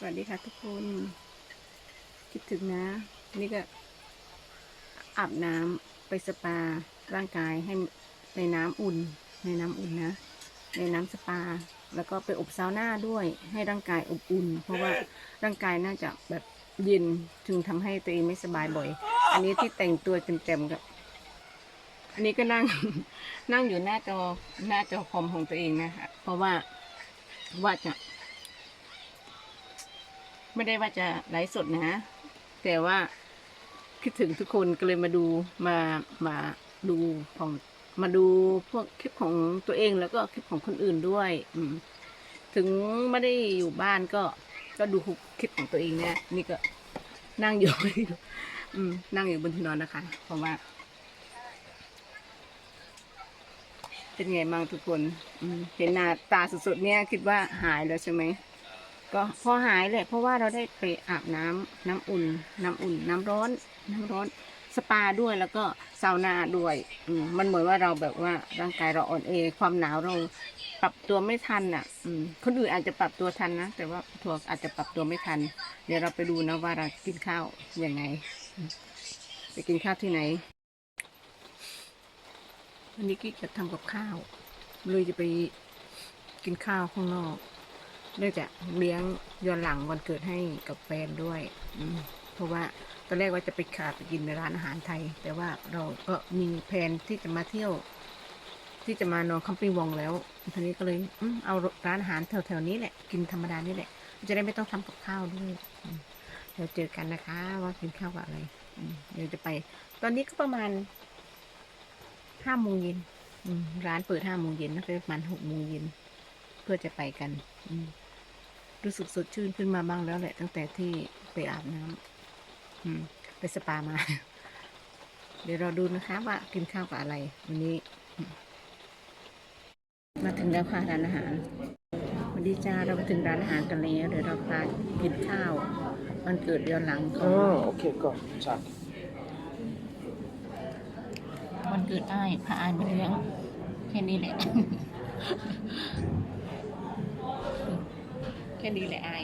สวัสดีค่ะทุกคน คิดถึงนะ นี่ก็อาบน้ำไปสปาร่างกายให้ในน้ำอุ่น ในน้ำอุ่นนะ ในน้ำสปา แล้วก็ไปอบซาวน่าด้วย ให้ร่างกายอบอุ่น เพราะว่าร่างกายน่าจะแบบเย็นถึงทำให้ตัวเองไม่สบายบ่อย อันนี้ที่แต่งตัวเต็มๆกับ อันนี้ก็นั่งนั่งอยู่หน้าจอหน้าจอคอมของตัวเองนะคะเพราะว่าว่าจะ ไม่ได้ว่าจะไลฟ์สดนะ แต่ว่าคิดถึงทุกคนก็เลยมาดูมามาดูของมาดูพวกคลิปของตัวเองแล้วก็คลิปของคนอื่นด้วย อืม ถึงไม่ได้อยู่บ้านก็ ก็ดูคลิปของตัวเองเนี่ยนี่ก็นั่งอยู่ อืม นั่งอยู่บนที่นอนนะคะ เพราะว่า เป็นไงบ้างทุกคน อืม เห็นหน้าตาสดๆเนี่ยคิดว่าหายแล้วใช่ไหม ก็พอหายแหละเพราะว่าเราได้ไปอาบน้ำน้ำอุ่น น้ำอุ่น น้ำร้อน น้ำร้อนสปาด้วยแล้วก็ซาวนาด้วยอืมันเหมือนว่าเราแบบว่าร่างกายเราอ่อนเอ ความหนาวเราปรับตัวไม่ทันอะคนอื่นอาจจะปรับตัวทันนะแต่ว่าถั่วอาจจะปรับตัวไม่ทัน เดี๋ยวเราไปดูนะว่าเรากินข้าวยังไง ไปกินข้าวที่ไหนวันนี้กิ๊กจะทำกับข้าวเลยจะไปกินข้าวข้างนอก เนื่องจากเลี้ยงย้อนหลังวันเกิดให้กับแฟนด้วย อืมเพราะว่าตอนแรกว่าจะไปขาไปกินในร้านอาหารไทย แต่ว่าเราก็มีแผนที่จะมาเที่ยว ที่จะมานอนคัมปิ้งวองแล้วทีนี้ก็เลยอืมเอาร้านอาหารแถวๆนี้แหละ กินธรรมดานี่แหละ จะได้ไม่ต้องทำกับข้าวด้วยอืมเดี๋ยวเจอกันนะคะ ว่ากินข้าวกับอะไรอืมเดี๋ยวจะไป ตอนนี้ก็ประมาณห้าโมงเย็นอืมร้านเปิดห้าโมงเย็นนะประมาณหกโมงเย็นเพื่อจะไปกัน อืม รู้สึกสดชื่นขึ้นมาบ้างแล้วแหละ ตั้งแต่ที่ไปอาบน้ำอืมไปสปามา เดี๋ยวเราดูนะคะว่ากินข้าวกับอะไรวันนี้อืมมาถึงแล้วค่ะร้านอาหารสวัสดีจ้าเรามาถึงร้านอาหารกันแล้วเดี๋ยวเราพากินข้าววันเกิดย้อนหลังของ Ah, okej, gott. Tack. วันเกิดอ้ายพาอ้ายมาเลี้ยงแค่นี้แหละแค่นี้แหละอ้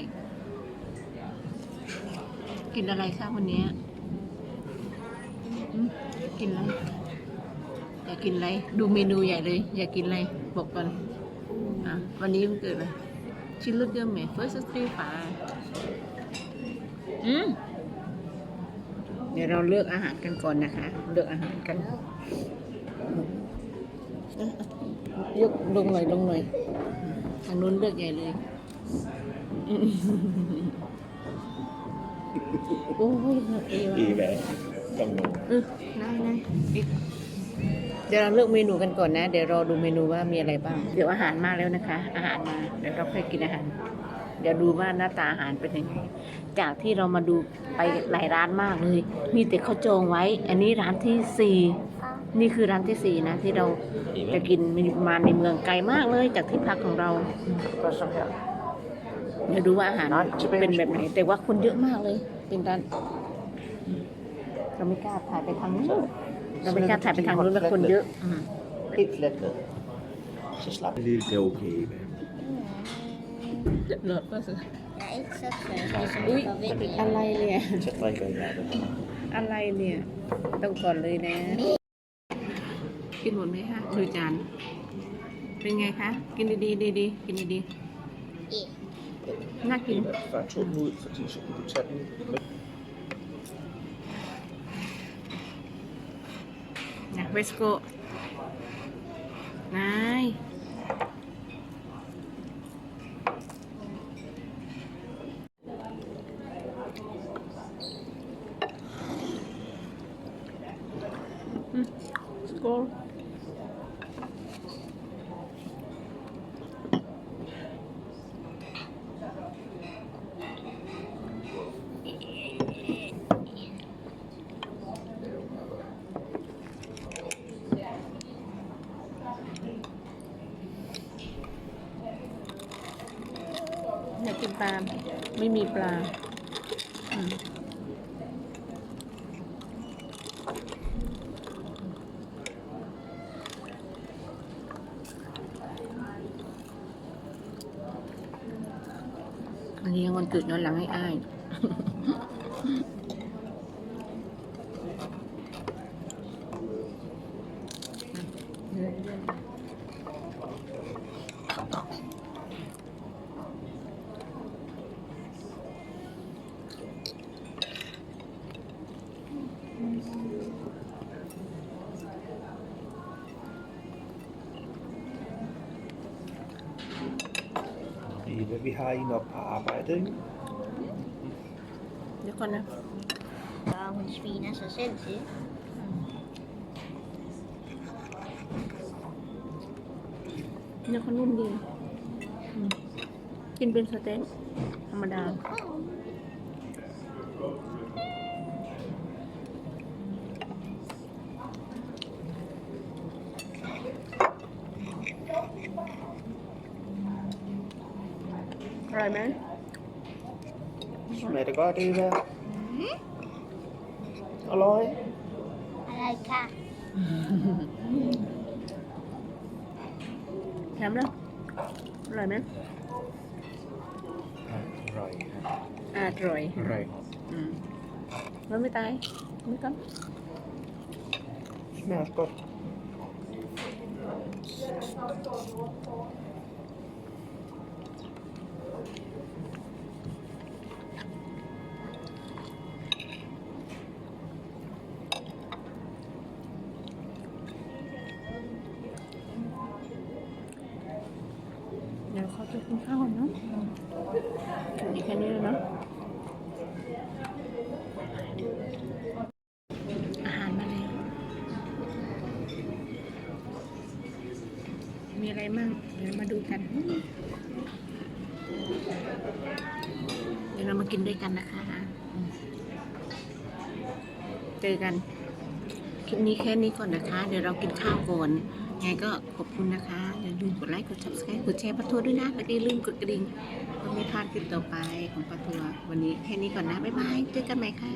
กินอะไรคะวันนี้กินอะไรอยากกินอะไร ดูเมนูใหญ่เลย อยากกินอะไร บอกก่อนอะวันนี้วันเกิดอะไรชิลลุดเยอะไหมเฟิร์สสตรีฝาอืมเดี๋ยวเราเลือกอาหารกันก่อนนะคะ เลือกอาหารกันยกลงหน่อยลงหน่อยทางนู้นเลือกใหญ่เลย โอ้ยเอว I hvad? Kom nu. เออได้ได้อีกเดี๋ยวเราเลือกเมนูกันก่อนนะ เดี๋ยวรอดูเมนูว่ามีอะไรบ้าง เดี๋ยวอาหารมาแล้วนะคะ อาหารมาเดี๋ยวเราค่อยกินอาหาร เดี๋ยวดูว่าหน้าตาอาหารเป็นยังไง จากที่เรามาดูไปหลายร้านมากเลย มีแต่เขาจองไว้ อันนี้ร้านที่สี่นี่คือร้านที่สี่นะที่เราจะกินมาในเมืองไกลมากเลยจากที่พักของเรา Vad som här? เดี๋ ยวดูว่าอาหารเป็นแบบไหน แต่ว่าคนเยอะมากเลย เป็นร้านเราไม่กล้าถ่ายไปทางนู้นเราไม่กล้าถ่ายไปทางนู้นแล้วคนเยอะอืม Helt let ned. Så slap. Det er okay, hvad? เลิศก็สิ Jeg er ikke så tør, Ui, ligesom på væggen. อะไรเนี่ย Så drikker jeg det. อะไรเนี่ย ต้องก่อนเลยนะ กินหมดไหมคะดูจาน เป็นไงคะ กินดีๆดีๆกินดีๆ น่ากิน Før tog den ud, fordi så kunne du tage den med. นะเวสโกนาย กินปลา ไม่มีปลาอืมเลี้ยงวันเกิดย้อนหลังให้อ้าย Livet vi har en op på arbejde, ikke? เดี๋ยวก่อนนะ Og hun sviner sig selv til. เนื้อเขานุ่มดีอืมกินเป็นสเต็กธรรมดา อร่อยไหม Smager det godt, Eva? Alloy? Alright, klar. แถมแล้วอร่อยไหม Rồi. อร่อย Rồi. อืมมันไม่ตายไม่ต้อง เดี๋ยวเขาจะกินข้าวก่อนเนาะถึงอีกแค่นี้แล้วเนาะอาหารมาแล้ว มีอะไรมั่งเดี๋ยวมาดูกัน เดี๋ยวเรามากินด้วยกันนะคะ เจอกัน คลิปนี้แค่นี้ก่อนนะคะ เดี๋ยวเรากินข้าวก่อน ไงก็ขอบคุณนะคะ อย่าลืมกดไลค์ กด subscribe กดแชร์ปะทัวร์ด้วยนะแล้วก็อย่าลืมกดกระดิ่งเพื่อไม่พลาดคลิปต่อไปของปะทัวร์วันนี้แค่นี้ก่อนนะ บ๊ายบาย เจอกันใหม่ค่ะ